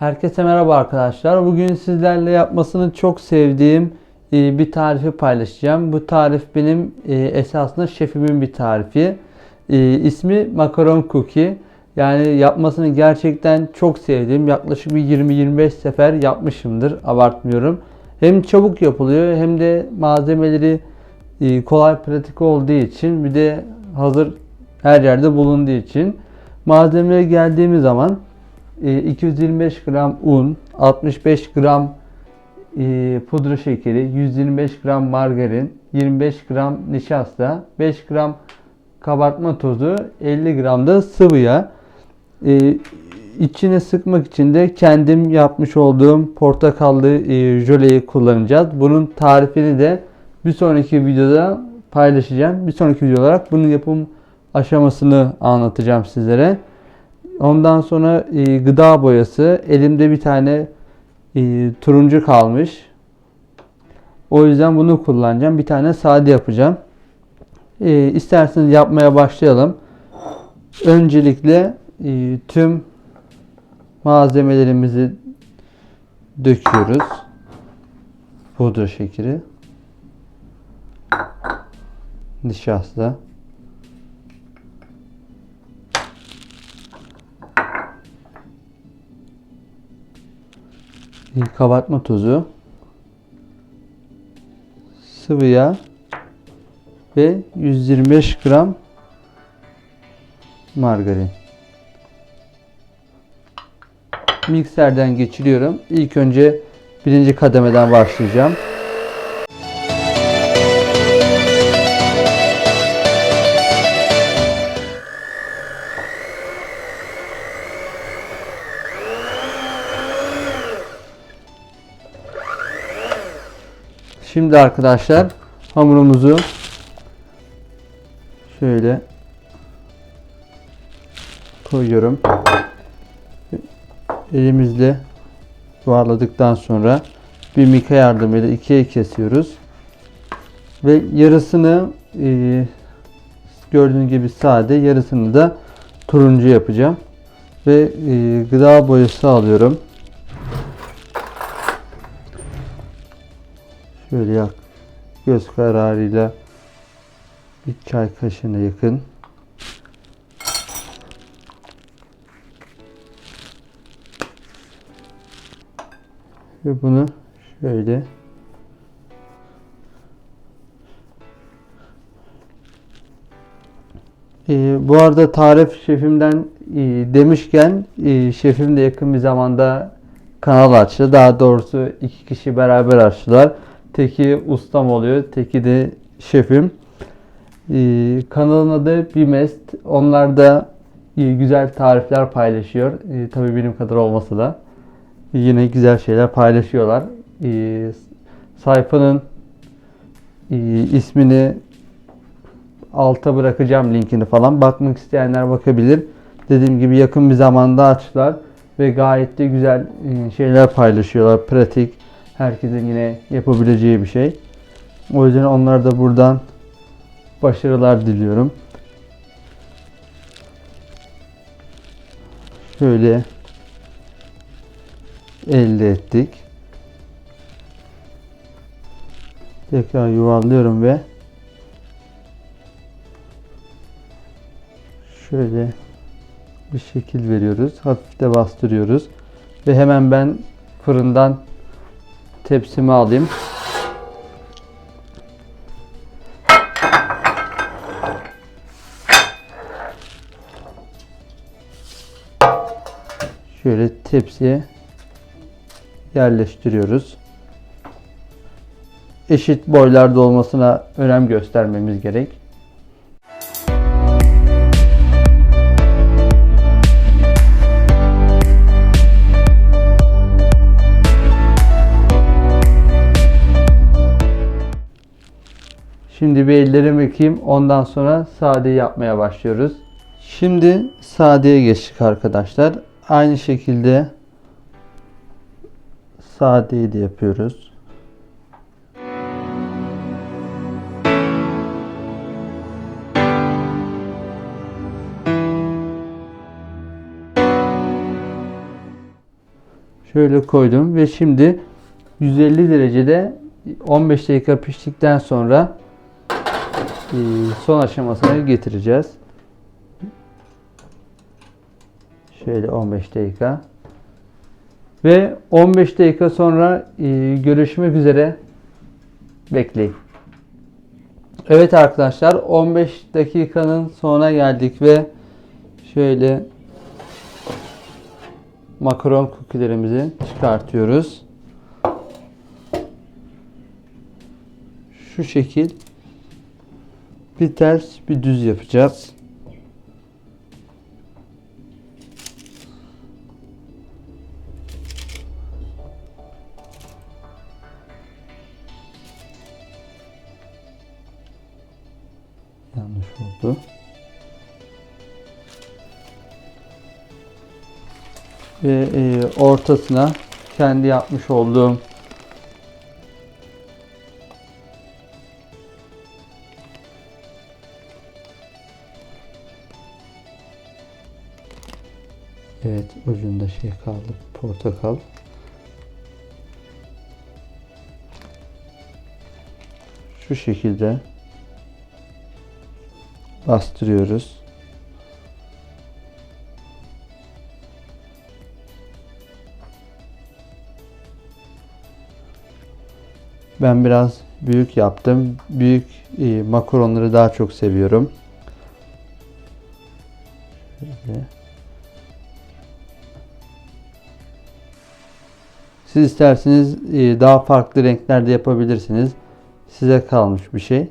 Herkese merhaba arkadaşlar. Bugün sizlerle yapmasını çok sevdiğim e, bir tarifi paylaşacağım. Bu tarif benim e, esasında şefimin bir tarifi. E, İsmi makaron cookie. Yani yapmasını gerçekten çok sevdiğim. Yaklaşık bir 20-25 sefer yapmışımdır. Abartmıyorum. Hem çabuk yapılıyor hem de malzemeleri kolay pratik olduğu için bir de hazır her yerde bulunduğu için malzemelere geldiğimiz zaman 225 e, gram un, 65 gram e, pudra şekeri, 125 gram margarin, 25 gram nişasta, 5 gram kabartma tozu, 50 gram da sıvı yağ. E, içine sıkmak için de kendim yapmış olduğum portakallı jöleyi kullanacağız. Bunun tarifini de bir sonraki videoda paylaşacağım. Bir sonraki video olarak bunun yapım aşamasını anlatacağım sizlere. Ondan sonra e, gıda boyası. Elimde bir tane e, turuncu kalmış. O yüzden bunu kullanacağım. Bir tane sade yapacağım. E, isterseniz yapmaya başlayalım. Öncelikle e, tüm malzemelerimizi döküyoruz. Pudra şekeri. Nişasta. Kabartma tozu, sıvı yağ ve 125 gram margarin. Mikserden geçiriyorum. İlk önce birinci kademeden başlayacağım. Şimdi arkadaşlar hamurumuzu şöyle koyuyorum. Elimizle yuvarladıktan sonra bir mika yardımıyla ikiye kesiyoruz. Ve yarısını e, gördüğünüz gibi sade, yarısını da turuncu yapacağım. Ve e, gıda boyası alıyorum. Şöyle yak göz kararıyla bir çay kaşığına yakın. Ve bunu şöyle Ee, bu arada tarif şefimden e, demişken e, şefim de yakın bir zamanda kanal açtı. Daha doğrusu iki kişi beraber açtılar. Teki ustam oluyor. Teki de şefim. Ee, kanalın adı Bimest. Onlar da e, güzel tarifler paylaşıyor. Ee, tabii benim kadar olmasa da yine güzel şeyler paylaşıyorlar. Ee, sayfanın e, ismini alta bırakacağım linkini falan. Bakmak isteyenler bakabilir. Dediğim gibi yakın bir zamanda açtılar ve gayet de güzel e, şeyler paylaşıyorlar. Pratik, herkesin yine yapabileceği bir şey. O yüzden onlara da buradan başarılar diliyorum. Şöyle elde ettik. Tekrar yuvarlıyorum ve şöyle bir şekil veriyoruz. Hafif de bastırıyoruz. Ve hemen ben fırından tepsimi alayım. Şöyle tepsiye yerleştiriyoruz. Eşit boylarda olmasına önem göstermemiz gerek. Şimdi bir ellerimi yıkayayım. Ondan sonra sade yapmaya başlıyoruz. Şimdi sadeye geçtik arkadaşlar. Aynı şekilde sadeyi de yapıyoruz. Şöyle koydum ve şimdi 150 derecede 15 dakika piştikten sonra son aşamasına getireceğiz. Şöyle 15 dakika. Ve 15 dakika sonra e, görüşmek üzere. Bekleyin. Evet arkadaşlar 15 dakikanın sonuna geldik ve şöyle makaron kukilerimizi çıkartıyoruz. Şu şekil bir ters bir düz yapacağız. Yanlış oldu. Ve e, ortasına kendi yapmış olduğum Evet ucunda şey kaldı portakal. Şu şekilde bastırıyoruz. Ben biraz büyük yaptım. Büyük e, makaronları daha çok seviyorum. Şöyle. Siz isterseniz e, daha farklı renklerde yapabilirsiniz. Size kalmış bir şey.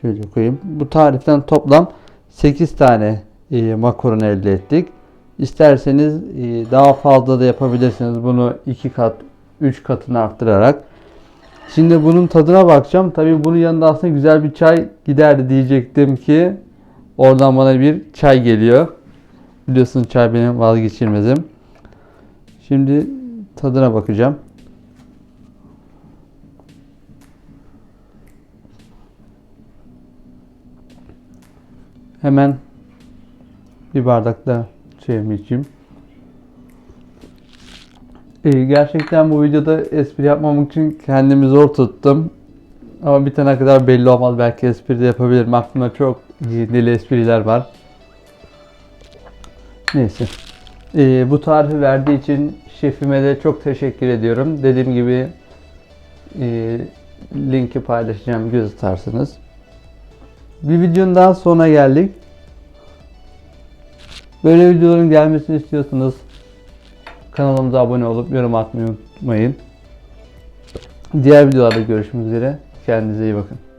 Şöyle koyayım. Bu tariften toplam 8 tane e, makaron elde ettik. İsterseniz e, daha fazla da yapabilirsiniz. Bunu 2 kat, 3 katını arttırarak. Şimdi bunun tadına bakacağım. Tabii bunun yanında aslında güzel bir çay giderdi diyecektim ki oradan bana bir çay geliyor. Biliyorsun çay benim vazgeçilmezim. Şimdi tadına bakacağım. Hemen bir bardak da çayımı içeyim. Ee, gerçekten bu videoda espri yapmamak için kendimi zor tuttum. Ama bitene kadar belli olmaz. Belki espri de yapabilirim. Aklımda çok deli espriler var. Neyse. Ee, bu tarifi verdiği için şefime de çok teşekkür ediyorum. Dediğim gibi e, linki paylaşacağım göz atarsınız. Bir videonun daha sonuna geldik. Böyle videoların gelmesini istiyorsanız kanalımıza abone olup yorum atmayı unutmayın. Diğer videolarda görüşmek üzere. Kendinize iyi bakın.